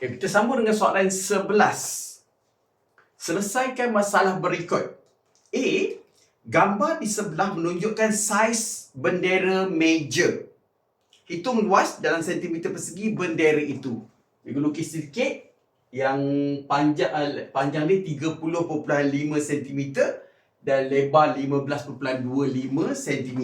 Okay, kita sambung dengan soalan 11. Selesaikan masalah berikut. A. Gambar di sebelah menunjukkan saiz bendera major. Hitung luas dalam sentimeter persegi bendera itu. Kita lukis sedikit yang panjang eh, panjang dia 30.5 cm dan lebar 15.25 cm.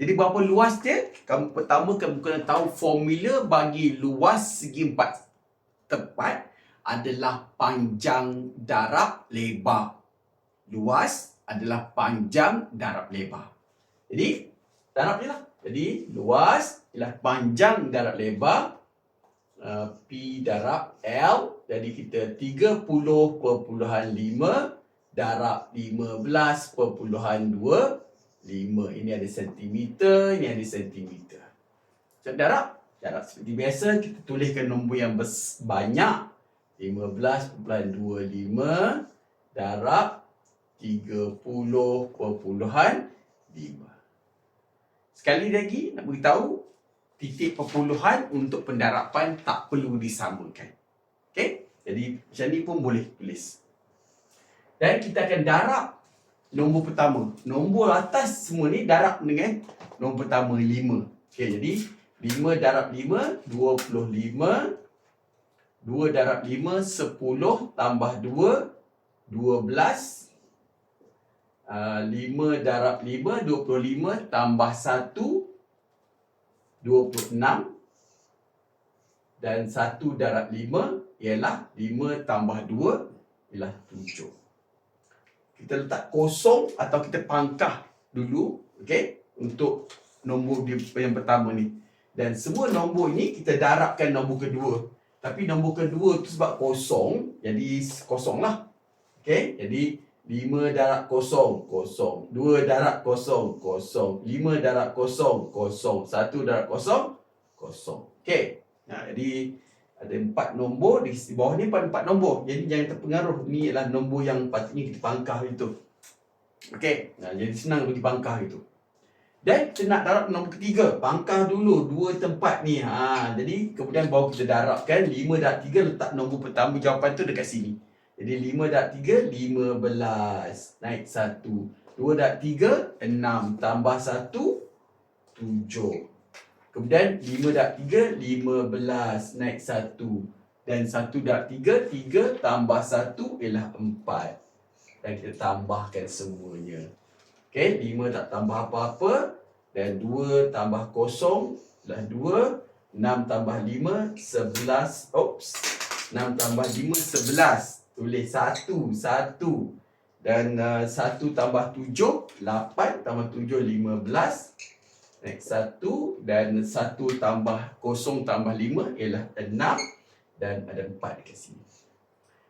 Jadi berapa luas dia? Kamu pertama kamu kena tahu formula bagi luas segi empat tepat adalah panjang darab lebar. Luas adalah panjang darab lebar. Jadi darab je lah. Jadi luas ialah panjang darab lebar uh, P darab L. Jadi kita 30.5 darab 15.25. Ini ada sentimeter, ini ada sentimeter. Macam darab? Darab seperti biasa, kita tuliskan nombor yang banyak. 15.25 darab 30.5. Sekali lagi nak beritahu titik perpuluhan untuk pendarapan tak perlu disamakan. Okey? Jadi macam ni pun boleh tulis. Dan kita akan darab nombor pertama. Nombor atas semua ni darab dengan nombor pertama 5. Okey, jadi 5 darab 5 25 2 darab 5 10 tambah 2 12 Uh, 5 darab 5 25 tambah 1 26 dan 1 darab 5 ialah 5 tambah 2 ialah 7 kita letak kosong atau kita pangkah dulu okey? Untuk nombor yang pertama ni dan semua nombor ni kita darabkan nombor kedua tapi nombor kedua tu sebab kosong jadi kosong lah okey jadi 5 darab kosong, kosong. 2 darab kosong, kosong. 5 darab kosong, kosong. 1 darab kosong, kosong. Okey. Nah, jadi ada empat nombor di bawah ni empat empat nombor. Jadi jangan terpengaruh. Ni ialah nombor yang patutnya kita pangkah itu. Okey. Nah, jadi senang bagi pangkah itu. Dan kita nak darab nombor ketiga. Pangkah dulu dua tempat ni. Ha, jadi kemudian baru kita darabkan 5 darab 3 letak nombor pertama jawapan tu dekat sini. Jadi 5 darab 3, 15. Naik 1. 2 darab 3, 6. Tambah 1, 7. Kemudian 5 darab 3, 15. Naik 1. Dan 1 darab 3, 3 tambah 1 ialah 4. Dan kita tambahkan semuanya. Okey, 5 tak tambah apa-apa. Dan 2 tambah kosong ialah 2. 6 tambah 5, 11. Oops. 6 tambah 5, 11. Tulis 1, 1. Dan uh, 1 tambah 7, 8. Tambah 7, 15. Next 1. Dan 1 tambah kosong tambah 5 ialah 6. Dan ada 4 dekat sini.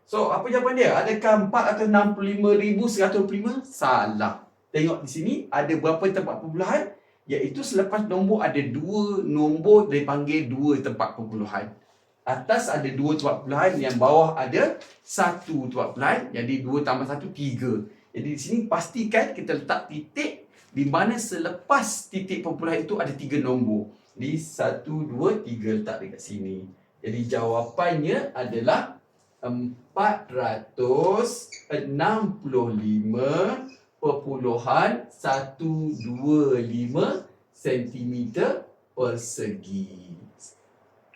So, apa jawapan dia? Adakah 4 atau 65,125? Salah. Tengok di sini, ada berapa tempat perpuluhan? Iaitu selepas nombor ada dua nombor dipanggil dua tempat perpuluhan. Atas ada dua tempat perpuluhan, yang bawah ada satu tempat perpuluhan. Jadi dua tambah satu, tiga. Jadi di sini pastikan kita letak titik di mana selepas titik perpuluhan itu ada tiga nombor. Jadi satu, dua, tiga letak dekat sini. Jadi jawapannya adalah 465.125 cm persegi.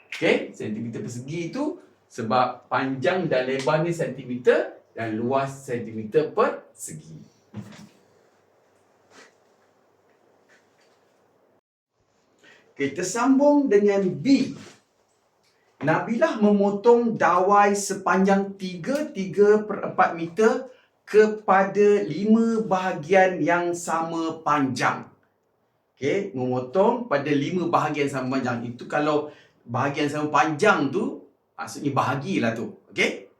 Okey, sentimeter persegi itu sebab panjang dan lebar ni sentimeter dan luas sentimeter persegi. Kita sambung dengan B. Nabilah memotong dawai sepanjang 3 3 per 4 meter kepada 5 bahagian yang sama panjang. Okey, memotong pada 5 bahagian sama panjang. Itu kalau bahagian sama panjang tu maksudnya bahagilah tu. Okey?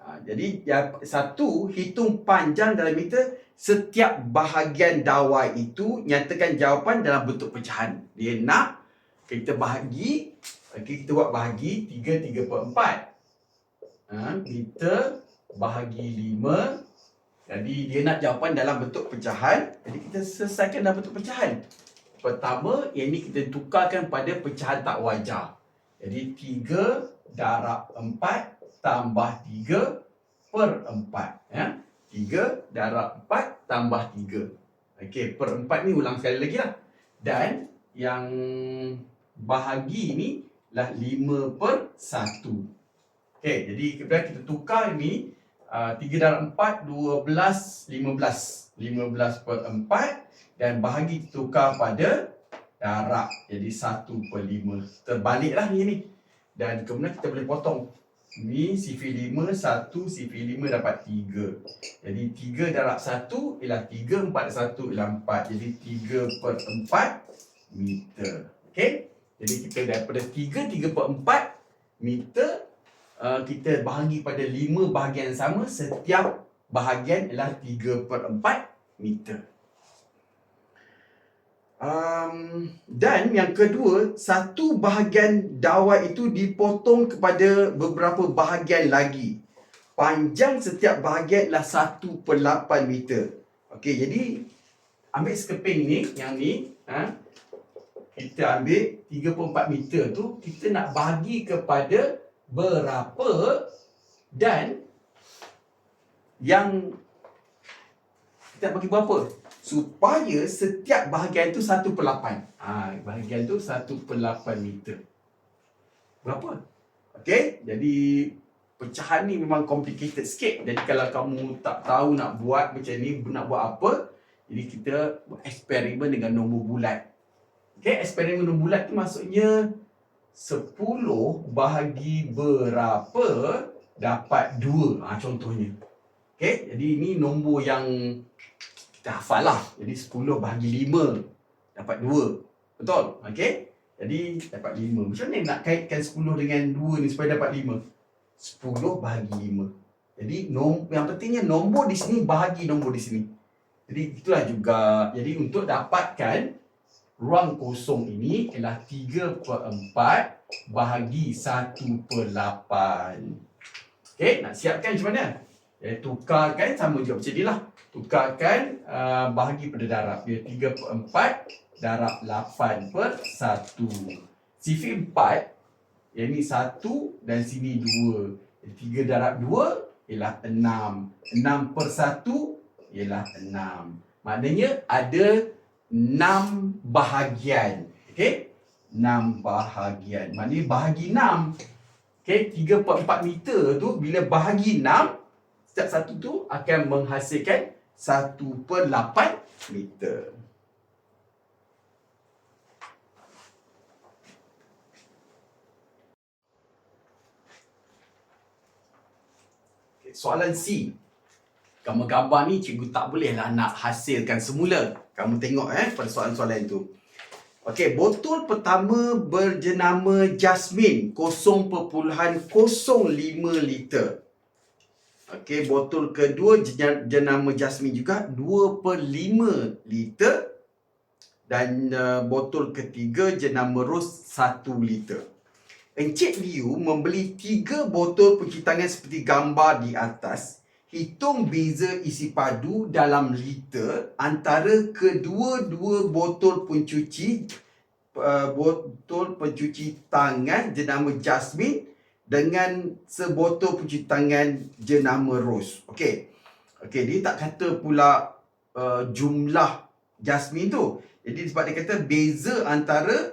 Ha, jadi ya, satu hitung panjang dalam meter setiap bahagian dawai itu nyatakan jawapan dalam bentuk pecahan. Dia nak kita bahagi Okay, kita buat bahagi 3, 3 per 4. Ha, kita bahagi 5. Jadi dia nak jawapan dalam bentuk pecahan. Jadi kita selesaikan dalam bentuk pecahan. Pertama, yang ni kita tukarkan pada pecahan tak wajar. Jadi 3 darab 4 tambah 3 per 4. Ya. 3 darab 4 tambah 3. Okey, per 4 ni ulang sekali lagi lah. Dan yang bahagi ni lah 5 per 1. Okey, jadi kita tukar ni uh, 3 darab 4, 12, 15. 15 per 4 dan bahagi tukar pada darab. Jadi 1 per 5. Terbaliklah ni ni. Dan kemudian kita boleh potong. Ni CV5, 1, CV5 dapat 3. Jadi 3 darab 1 ialah 3, 4 1 ialah 4. Jadi 3 per 4 meter. Okey? Jadi kita daripada 3, 3 per 4 meter, uh, kita bahagi pada 5 bahagian sama. Setiap bahagian ialah 3 per 4 meter. Um, dan yang kedua, satu bahagian dawai itu dipotong kepada beberapa bahagian lagi. Panjang setiap bahagian adalah 1 per 8 meter. Okey, jadi ambil sekeping ni, yang ni, ha? kita ambil 3 per 4 meter tu, kita nak bagi kepada berapa dan yang kita bagi berapa? supaya setiap bahagian itu satu per lapan. Ha, bahagian itu satu per lapan meter. Berapa? Okey, jadi pecahan ni memang complicated sikit. Jadi kalau kamu tak tahu nak buat macam ni, nak buat apa, jadi kita eksperimen dengan nombor bulat. Okey, eksperimen nombor bulat tu maksudnya 10 bahagi berapa dapat 2. Ha, contohnya. Okey, jadi ini nombor yang kita hafal lah. Jadi 10 bahagi 5 dapat 2. Betul? Okey? Jadi dapat 5. Macam mana nak kaitkan 10 dengan 2 ni supaya dapat 5? 10 bahagi 5. Jadi nom yang pentingnya nombor di sini bahagi nombor di sini. Jadi itulah juga. Jadi untuk dapatkan ruang kosong ini ialah 3 per 4 bahagi 1 per 8. Okey, nak siapkan macam mana? Ya, tukarkan sama juga macam inilah tukarkan uh, bahagi pada darab. Dia 3 per 4 darab 8 per 1 CV 4 yang ni 1 dan sini 2 3 darab 2 ialah 6 6 per 1 ialah 6 maknanya ada 6 bahagian okey 6 bahagian maknanya bahagi 6 okey 3 per 4 meter tu bila bahagi 6 setiap satu tu akan menghasilkan 1 per 8 meter. Soalan C. Gambar-gambar ni cikgu tak boleh lah nak hasilkan semula. Kamu tengok eh pada soalan-soalan tu. Okey, botol pertama berjenama Jasmine 0.05 liter. Okey, botol kedua jenama Jasmine juga 2 per 5 liter. Dan uh, botol ketiga jenama Rose 1 liter. Encik Liu membeli 3 botol pencuci tangan seperti gambar di atas. Hitung beza isi padu dalam liter antara kedua-dua botol pencuci uh, botol pencuci tangan jenama Jasmine dengan sebotol pencuci tangan jenama Rose. Okey. Okey, dia tak kata pula uh, jumlah Jasmine tu. Jadi sebab dia kata beza antara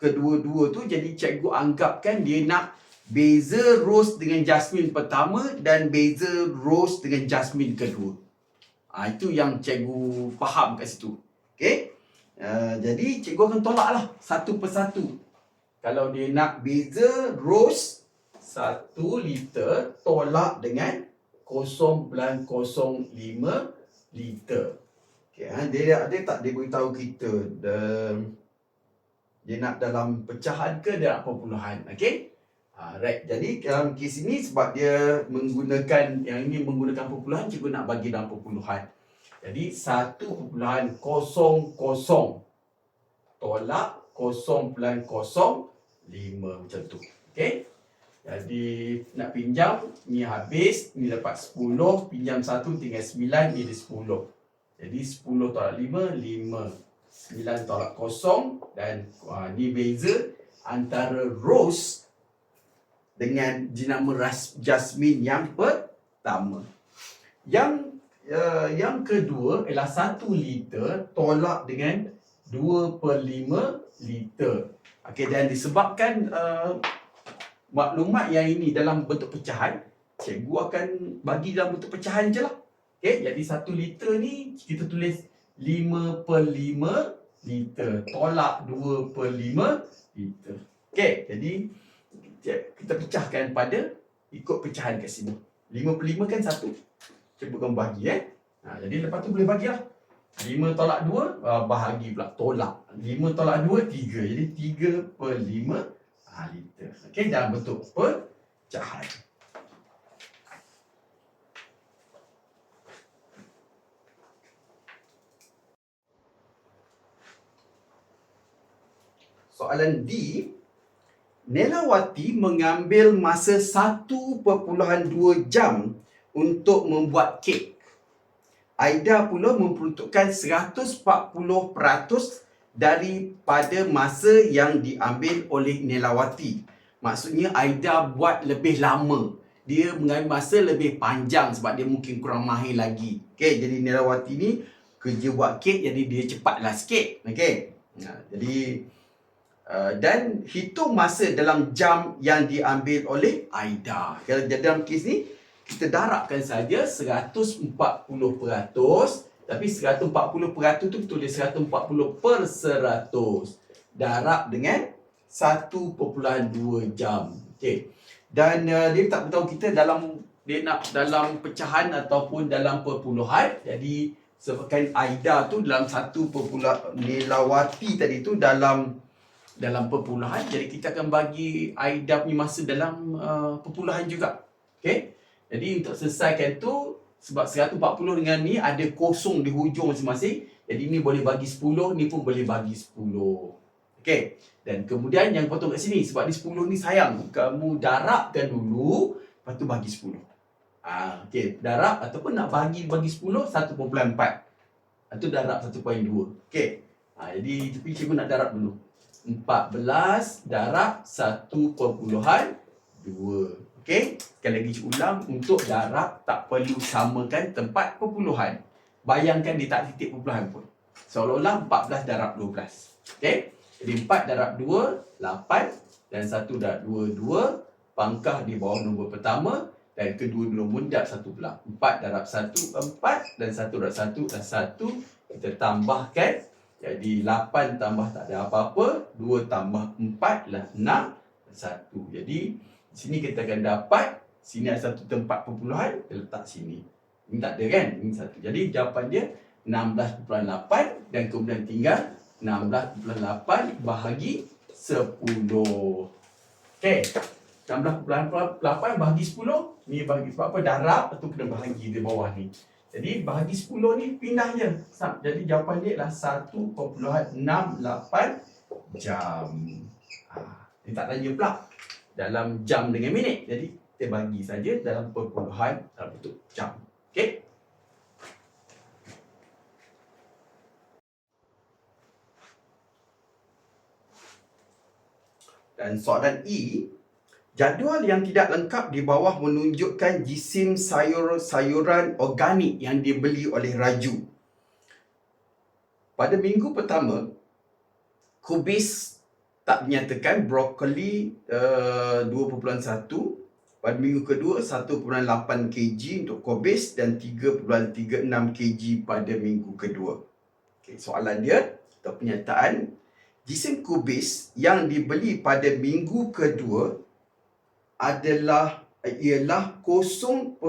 kedua-dua tu jadi cikgu anggapkan dia nak beza Rose dengan Jasmine pertama dan beza Rose dengan Jasmine kedua. Ha, itu yang cikgu faham kat situ. Okey. Uh, jadi cikgu akan tolaklah satu persatu. Kalau dia nak beza Rose satu liter tolak dengan 0.05 liter. Okay, ha? dia, dia tak dia beritahu kita the, dia nak dalam pecahan ke dia nak perpuluhan. Okay? Ha, right. Jadi dalam kes ini sebab dia menggunakan yang ini menggunakan perpuluhan cikgu nak bagi dalam perpuluhan. Jadi 1.00 tolak 0.05 macam tu. Okay? Jadi nak pinjam ni habis ni dapat 10 pinjam 1 tinggal 9 ni ada 10. Jadi 10 tolak 5 5 9 tolak 0 dan uh, ni beza antara Rose dengan jenama ras, Jasmine yang pertama. Yang uh, yang kedua ialah 1 liter tolak dengan 2 per 5 liter. Okey dan disebabkan uh, maklumat yang ini dalam bentuk pecahan, cikgu akan bagi dalam bentuk pecahan je lah. Okey, jadi 1 liter ni kita tulis 5 per 5 liter tolak 2 per 5 liter. Okey, jadi kita pecahkan pada ikut pecahan kat sini. 5 per 5 kan 1. Cuba kau bagi eh. Ha, jadi lepas tu boleh bagilah. 5 tolak 2, uh, bahagi pula tolak. 5 tolak 2, 3. Jadi 3 per 5 ha, liter. Okey, dalam bentuk pecahan. Soalan D, Nelawati mengambil masa 1.2 jam untuk membuat kek. Aida pula memperuntukkan 140% daripada masa yang diambil oleh Nelawati. Maksudnya Aida buat lebih lama. Dia mengambil masa lebih panjang sebab dia mungkin kurang mahir lagi. Okay, jadi Nelawati ni kerja buat kek jadi dia cepatlah sikit. Okay. Nah, jadi Uh, dan hitung masa dalam jam yang diambil oleh Aida. Kalau dalam kes ni, kita darabkan saja 140%. Tapi 140% tu tulis 140 per 100. Darab dengan 1.2 jam. Okey. Dan uh, dia tak beritahu kita dalam dia nak dalam pecahan ataupun dalam perpuluhan. Jadi sebabkan Aida tu dalam satu perpuluhan Nilawati tadi tu dalam dalam perpuluhan. Jadi kita akan bagi Aida punya masa dalam uh, perpuluhan juga. Okay? Jadi untuk selesaikan tu, sebab 140 dengan ni ada kosong di hujung masing-masing. Jadi ni boleh bagi 10, ni pun boleh bagi 10. Okay? Dan kemudian yang potong kat sini, sebab ni 10 ni sayang. Kamu darabkan dulu, lepas tu bagi 10. Ah, okay, darab ataupun nak bagi bagi 10, 1.4. Itu darab 1.2. Okay. Ha, jadi tapi cikgu nak darab dulu. 14 darab 1.2. Okey, sekali lagi ulang untuk darab tak perlu samakan tempat perpuluhan. Bayangkan dia tak titik perpuluhan pun. Seolah-olah 14 darab 12. Okey, jadi 4 darab 2, 8 dan 1 darab 2, 2. Pangkah di bawah nombor pertama dan kedua-dua mundak satu pula. 4 darab 1, 4 dan 1 darab 1 dan 1. Kita tambahkan jadi 8 tambah tak ada apa-apa 2 tambah 4 lah 6 1 Jadi sini kita akan dapat Sini ada satu tempat perpuluhan Kita letak sini. Ini tak ada kan? Ini satu. Jadi jawapan dia 16.8 Dan kemudian tinggal 16.8 bahagi 10 Okay 16.8 bahagi 10 Ni bahagi sebab apa? Darab tu kena bahagi di bawah ni. Jadi bahagi 10 ni pindah je. Jadi jawapan dia adalah 1.68 jam. Ha, dia tak tanya pula dalam jam dengan minit. Jadi kita bagi saja dalam perpuluhan dalam bentuk jam. Okey? Dan soalan E, Jadual yang tidak lengkap di bawah menunjukkan jisim sayur-sayuran organik yang dibeli oleh Raju. Pada minggu pertama, kubis tak menyatakan brokoli uh, 2.1. Pada minggu kedua, 1.8 kg untuk kubis dan 3.36 kg pada minggu kedua. Okay, soalan dia atau penyataan, jisim kubis yang dibeli pada minggu kedua adalah ialah 0.9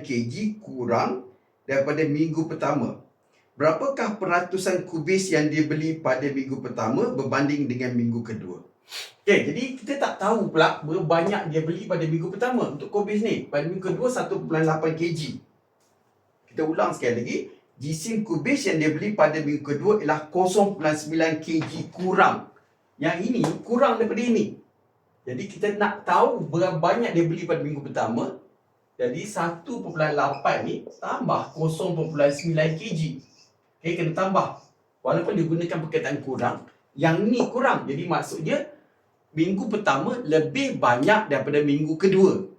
kg kurang daripada minggu pertama. Berapakah peratusan kubis yang dibeli pada minggu pertama berbanding dengan minggu kedua? Okay, jadi kita tak tahu pula berapa banyak dia beli pada minggu pertama untuk kubis ni. Pada minggu kedua 1.8 kg. Kita ulang sekali lagi. Jisim kubis yang dia beli pada minggu kedua ialah 0.9 kg kurang. Yang ini kurang daripada ini. Jadi kita nak tahu berapa banyak dia beli pada minggu pertama. Jadi 1.8 ni tambah 0.9 kg. Okay, kena tambah. Walaupun dia gunakan perkataan kurang. Yang ni kurang. Jadi maksudnya minggu pertama lebih banyak daripada minggu kedua.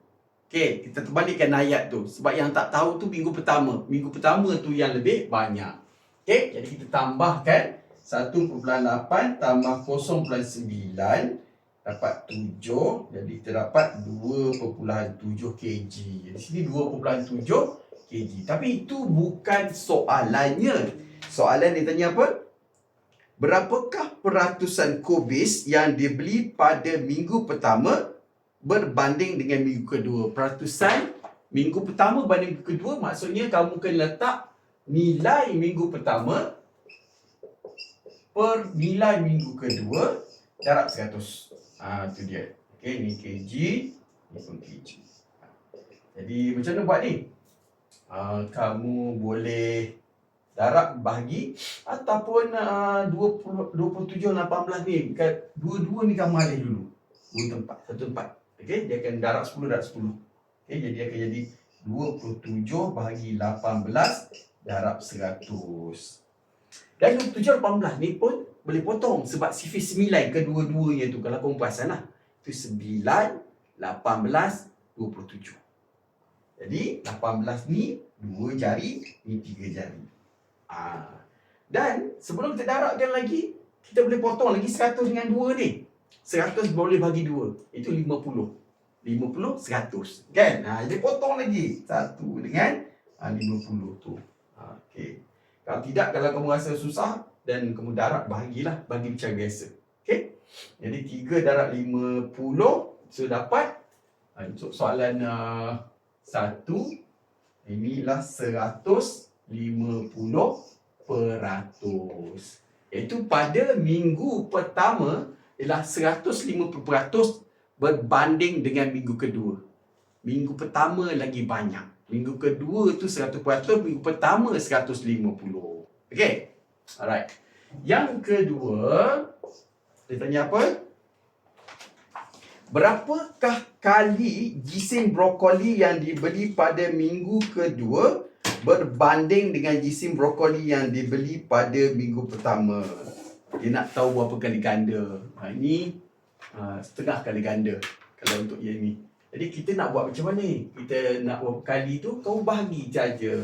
Okey, kita terbalikkan ayat tu. Sebab yang tak tahu tu minggu pertama. Minggu pertama tu yang lebih banyak. Okey, jadi kita tambahkan 1.8 tambah 0.9 dapat 7. Jadi kita dapat 2.7 kg. Di sini 2.7 kg. Tapi itu bukan soalannya. Soalan dia tanya apa? Berapakah peratusan kubis yang dibeli pada minggu pertama berbanding dengan minggu kedua. Peratusan minggu pertama banding minggu kedua maksudnya kamu kena letak nilai minggu pertama per nilai minggu kedua darab 100. Ha, tu dia. Okey, ni kg, ni pun kg. Jadi macam mana buat ni? Ha, kamu boleh darab bahagi ataupun uh, 20, 27 18 ni dua-dua ni kamu alih dulu. Dua tempat, satu tempat. Okey, dia akan darab 10 darab 10. Okey, jadi akan jadi 27 bahagi 18 darab 100. Dan 27 18 ni pun boleh potong sebab sifir 9 kedua-duanya tu kalau kau perasan lah. Tu 9 18 27. Jadi 18 ni 2 jari, ni 3 jari. Ha. Dan sebelum kita daratkan lagi, kita boleh potong lagi 100 dengan 2 ni. 100 boleh bagi 2. Itu 50. 50, 100. Kan? Ha, jadi potong lagi. 1 dengan ha, 50 tu. Ha, okay. Kalau tidak, kalau kamu rasa susah, dan kamu darat, bahagilah. Bagi macam biasa. Okay? Jadi 3 darat 50. So, dapat. Ha, untuk soalan ah, uh, 1. Inilah 100. 100. 50%. Iaitu pada minggu pertama ialah 150% berbanding dengan minggu kedua. Minggu pertama lagi banyak. Minggu kedua tu 100%, minggu pertama 150. Okey. Alright. Yang kedua, dia tanya apa? Berapakah kali jisim brokoli yang dibeli pada minggu kedua berbanding dengan jisim brokoli yang dibeli pada minggu pertama? dia nak tahu berapa kali ganda. Ha, ini ha, setengah kali ganda kalau untuk yang ni. Jadi kita nak buat macam mana? Kita nak berapa kali tu kau bahagi saja.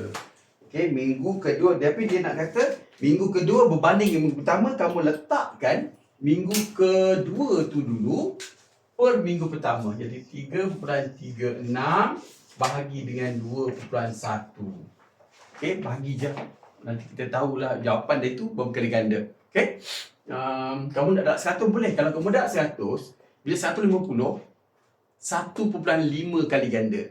Okey, minggu kedua tapi dia nak kata minggu kedua berbanding dengan minggu pertama kamu letakkan minggu kedua tu dulu per minggu pertama. Jadi 3.36 bahagi dengan 2.1. Okey, bahagi je. Nanti kita tahulah jawapan dia tu berapa kali ganda. Okay. Um, kamu nak dapat 100 boleh. Kalau kamu dapat 100, bila 150, 1.5 kali ganda.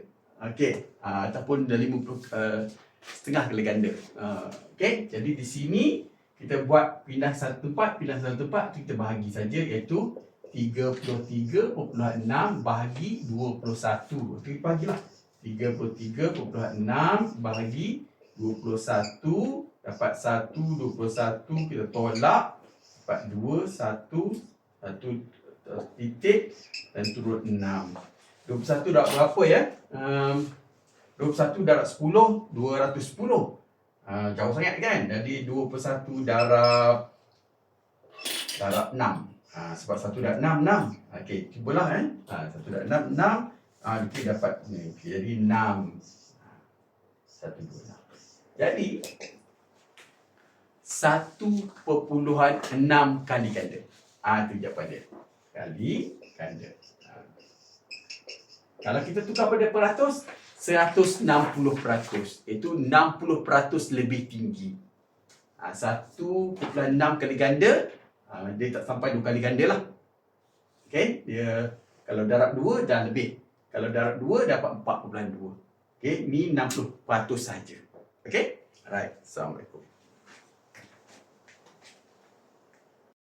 Okay. Uh, ataupun dah 50, uh, setengah kali ganda. Uh, okay. Jadi di sini, kita buat pindah satu tempat, pindah satu tempat, kita bahagi saja iaitu 33.6 bahagi 21. Kita bahagilah. 33.6 bahagi 21 dapat 1, 21, kita tolak. Dapat 2, 1, 1 titik dan turun 6 21 dapat berapa ya? Um, 21 darab 10, 210 uh, Jauh sangat kan? Jadi 2 per 1 darab darab 6 uh, Sebab 1 darab 6, 6 Okey, cubalah eh. Uh, 1 darab 6, 6 uh, Kita dapat ni, jadi 6 1, 2, 6 Jadi 1.6 kali ganda. Ah tu jawapan dia. Kali ganda. Ha. Kalau kita tukar pada peratus, 160 peratus. Itu 60 peratus lebih tinggi. Ha, 1.6 kali ganda, ha, dia tak sampai 2 kali ganda lah. Okay, dia kalau darab 2 dah lebih. Kalau darab 2 dapat 4.2. Okay, ni 60 peratus saja. Okay, alright. Assalamualaikum.